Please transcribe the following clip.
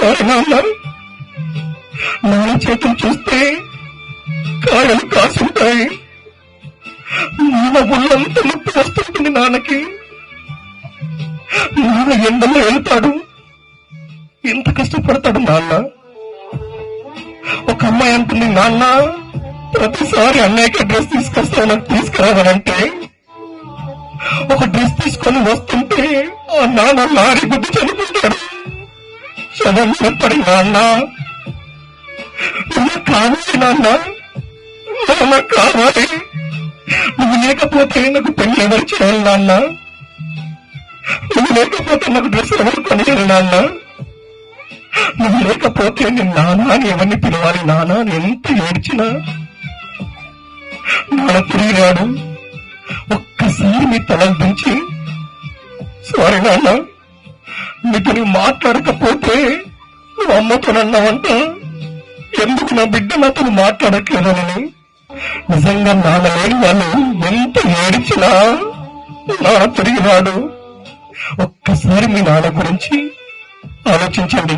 Sorry నాన్న చేతులు చూస్తే కాయలు కాసుంటాయి. నాన్న ఒళ్ళంతా నొప్పి వస్తుంటుంది నాన్నకి. నాన్న ఎండలో వెళ్తాడు. ఎంత కష్టపడతాడు నాన్న? ఒక అమ్మాయి అంటుంది నాన్న ప్రతిసారి అన్నయ్యకి డ్రెస్ తీసుకొస్తావు నాకు తీసుకురావాలంటే? ఒక డ్రెస్ తీసుకొని వస్తుంటే ఆ నాన్న లారీ గుడ్డు చనిపో చదవని పడి నాన్న కావాలి నాన్న నాన్న కావాలి. నువ్వు లేకపోతే నాకు పెళ్ళి ఎవరు చేయాలి నాన్న నువ్వు లేకపోతే నాకు డ్రెస్ ఎవరు పనిచేయాలి నాన్న నువ్వు లేకపోతే నేను నానా అని ఎవరిని పిలవాలి? నానా అని ఎంత ఏడ్చినా? నాన్న తిరిగి రాడు ఒక్కసారి మీ తలలు దించి సారీ నాన్న నీకు నువ్వు మాట్లాడకపోతే నువ్వు అమ్మతోనన్నావంట ఎందుకు నా బిడ్డ నాతో మాట్లాడట్లేదని నిజంగా నాన్న లేని వాళ్ళు ఎంత ఏడిచినా నాన్న తిరిగి రాడు. ఒక్కసారి మీ నాన్న గురించి ఆలోచించండి.